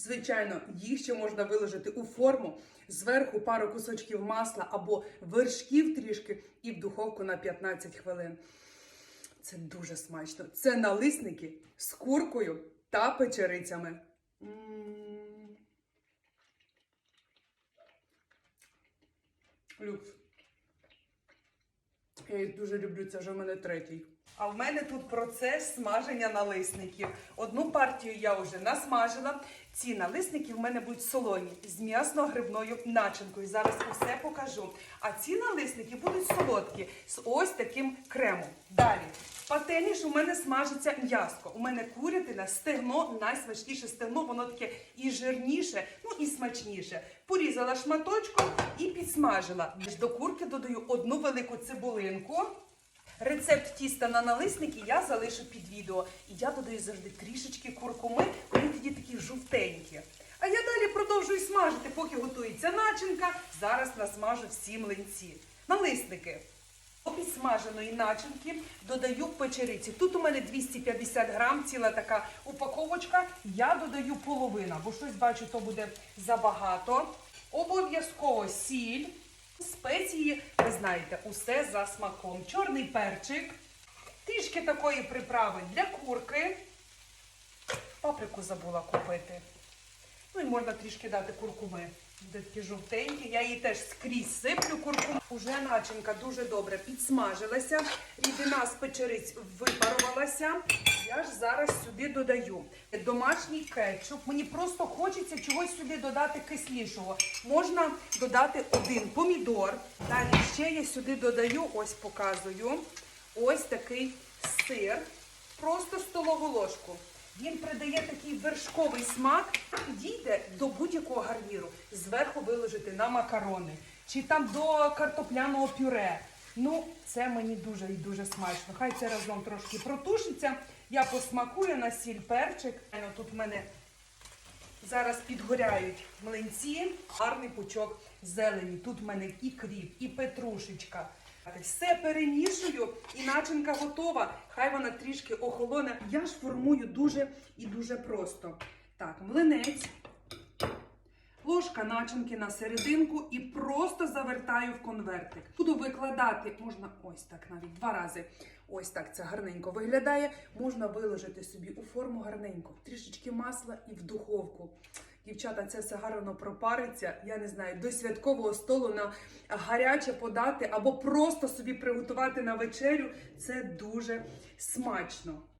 Звичайно, їх ще можна виложити у форму, зверху пару кусочків масла або вершків трішки і в духовку на 15 хвилин. Це дуже смачно. Це налисники з куркою та печерицями. М. Люкс. Я їх дуже люблю, це вже в мене третій. А в мене тут процес смаження налисників. Одну партію я вже насмажила. Ці налисники в мене будуть солоні з м'ясно-грибною начинкою. Зараз усе покажу. А ці налисники будуть солодкі з ось таким кремом. Далі. Пательні ж у мене смажиться м'яско. У мене курятина, стегно, найсмачніше стегно, воно таке і жирніше, ну і смачніше. Порізала шматочком і підсмажила. До курки додаю одну велику цибулинку. Рецепт тіста на налисники я залишу під відео. І я додаю завжди трішечки куркуми, вони тоді такі жовтенькі. А я далі продовжую смажити, поки готується начинка. Зараз насмажу всі млинці. Налисники. До підсмаженої начинки додаю печериці. Тут у мене 250 грам, ціла така упаковочка. Я додаю половину, бо щось бачу, то буде забагато. Обов'язково сіль. Спеції, ви знаєте, усе за смаком. Чорний перчик, трішки такої приправи для курки. Паприку забула купити. Ну і можна трішки дати куркуми. Такі жовтенькі. Я її теж скрізь сиплю куркуму. Уже начинка дуже добре підсмажилася. Рідина з печериць випарувалася. Я ж зараз сюди додаю домашній кетчуп. Мені просто хочеться чогось сюди додати кислішого. Можна додати один помідор. Далі ще я сюди додаю, ось показую, ось такий сир. Просто столову ложку. Він придає такий вершковий смак, підійде до будь-якого гарніру. Зверху виложити на макарони чи там до картопляного пюре. Ну, це мені дуже і дуже смачно. Хай це разом трошки протушиться. Я посмакую на сіль перчик. Тут в мене зараз підгоряють млинці, гарний пучок зелені. Тут в мене і кріп, і петрушечка. Все перемішую і начинка готова. Хай вона трішки охолоне. Я ж формую дуже і дуже просто. Так, млинець, ложка начинки на серединку і просто завертаю в конвертик. Буду викладати, можна ось так навіть два рази. Ось так це гарненько виглядає. Можна виложити собі у форму гарненько, трішечки масла і в духовку. Дівчата, це все гарно пропариться. Я не знаю, до святкового столу на гаряче подати або просто собі приготувати на вечерю. Це дуже смачно.